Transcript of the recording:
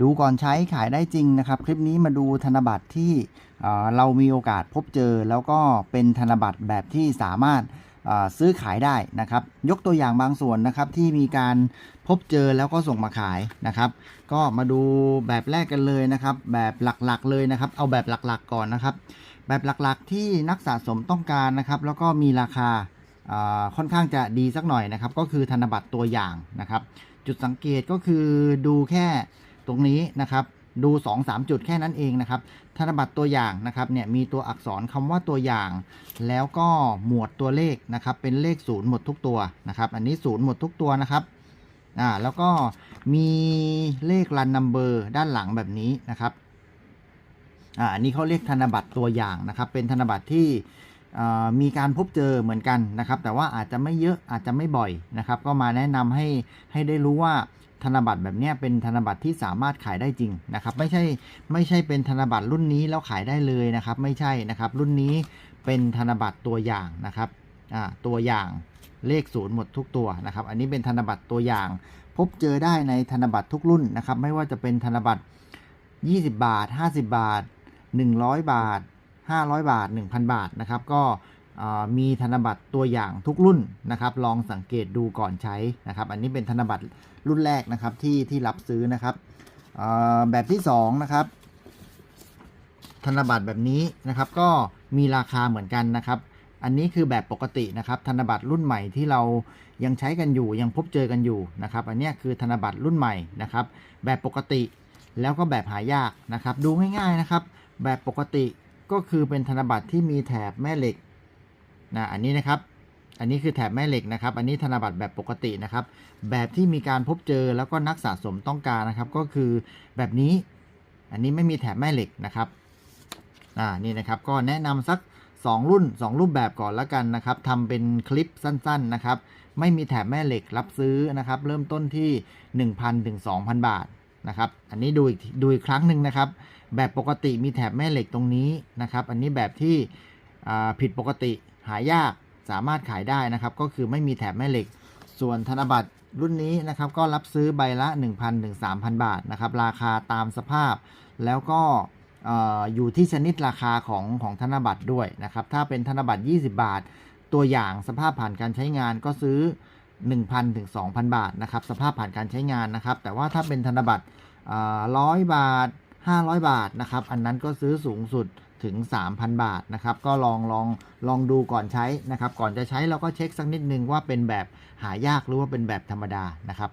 ดูก่อนใช้ขายได้จริงนะครับ คลิปนี้มาดูธนบัตรที่เอ่อเรามีโอกาสพบเจอ แล้วก็เป็นธนบัตรแบบที่สามารถซื้อขายได้นะครับ ยกตัวอย่างบางส่วนนะครับที่มีการพบเจอแล้วก็ส่งมาขายนะครับ ก็มาดูแบบแรกกันเลยนะครับ แบบหลักๆเลยนะครับ เอาแบบหลักๆก่อนนะครับ แบบหลักๆที่นักสะสมต้องการนะครับ แล้วก็มีราคาค่อนข้างจะดีสักหน่อยนะครับ ก็คือธนบัตรตัวอย่างนะครับ จุดสังเกตก็คือดูแค่ ตรงนี้นะครับดู 2-3 จุดแค่นั้นเองนะครับธนบัตรตัวอย่างนะครับเนี่ยมีตัวอักษรคำว่าตัวอย่าง แล้วก็หมวดตัวเลขนะครับเป็นเลขศูนย์หมดทุกตัวนะครับอันนี้ศูนย์หมดทุกตัวนะครับอ่าแล้วก็มีเลขรันนัมเบอร์ด้านหลังแบบนี้นะครับอ่าอันนี้เขาเรียกธนบัตรตัวอย่างนะครับเป็นธนบัตรที่มีการพบเจอเหมือนกันนะครับ แต่ว่าอาจจะไม่เยอะอาจจะไม่บ่อยนะครับ ก็มาแนะนำให้ให้ได้รู้ว่า ธนบัตรแบบนี้เป็นธนบัตรที่สามารถขายได้จริงนะครับ ไม่ใช่ไม่ใช่เป็นธนบัตรรุ่นนี้แล้วขายได้เลยนะครับ ไม่ใช่นะครับ รุ่นนี้เป็นธนบัตรตัวอย่างนะครับอ่าตัวอย่างเลขศูนย์หมดทุกตัวนะครับ อันนี้เป็นธนบัตรตัวอย่าง พบเจอได้ในธนบัตรทุกรุ่นนะครับ ไม่ว่าจะเป็นธนบัตร 20 บาท 50 บาท 100 บาท 500 บาท 1,000 บาทนะครับ ก็ มีธนบัตรตัวอย่างทุกรุ่นนะครับ ลองสังเกตดูก่อนใช้นะครับ อันนี้เป็นธนบัตรรุ่นแรกนะครับที่ที่รับซื้อนะครับแบบที่2นะครับธนบัตรแบบนี้นะครับก็มีราคาเหมือนกันนะครับ อันนี้คือแบบปกตินะครับ ธนบัตรรุ่นใหม่ที่เรายังใช้กันอยู่ยังพบเจอกันอยู่นะครับ อันนี้คือธนบัตรรุ่นใหม่นะครับ แบบปกติแล้วก็แบบหายากนะครับ ดูง่ายๆนะครับ แบบปกติก็คือเป็นธนบัตรที่มีแถบแม่เหล็ก นะอันนี้นะครับ อันนี้คือแถบแม่เหล็กนะครับ อันนี้ธนบัตรแบบปกตินะครับ แบบที่มีการพบเจอแล้วก็นักสะสมต้องการนะครับ ก็คือแบบนี้ อันนี้ไม่มีแถบแม่เหล็กนะครับอ่านี่นะครับ ก็แนะนำสัก 2 รุ่น 2 รูปแบบก่อนละกันนะครับทำเป็นคลิปสั้นๆนะครับ ไม่มีแถบแม่เหล็กรับซื้อนะครับ เริ่มต้นที่ 1,000ถึง2,000 บาทนะครับ อันนี้ดูอีกดูอีกครั้งหนึ่งนะครับ แบบปกติมีแถบแม่เหล็กตรงนี้นะครับ อันนี้แบบที่ผิดปกติ หายากสามารถขายได้นะครับ ก็คือไม่มีแถบแม่เหล็ก ส่วนธนบัตรรุ่นนี้นะครับ ก็รับซื้อใบละ 1,000ถึง3,000 บาทนะครับ ราคาตามสภาพ แล้วก็เอ่ออยู่ที่ชนิดราคาของของธนบัตรด้วยนะครับ ถ้าเป็นธนบัตร 20 บาท ตัวอย่างสภาพผ่านการใช้งานก็ซื้อ 1,000ถึง2,000 บาทนะครับ สภาพผ่านการใช้งานนะครับ แต่ว่าถ้าเป็นธนบัตรร้อยบาท 500 บาทนะครับ อันนั้นก็ซื้อสูงสุด ถึง 3,000 บาทนะครับ ก็ลองลองลองดูก่อนใช้นะครับ ก่อนจะใช้เราก็เช็คสักนิดนึงว่าเป็นแบบหายากหรือว่าเป็นแบบธรรมดานะครับ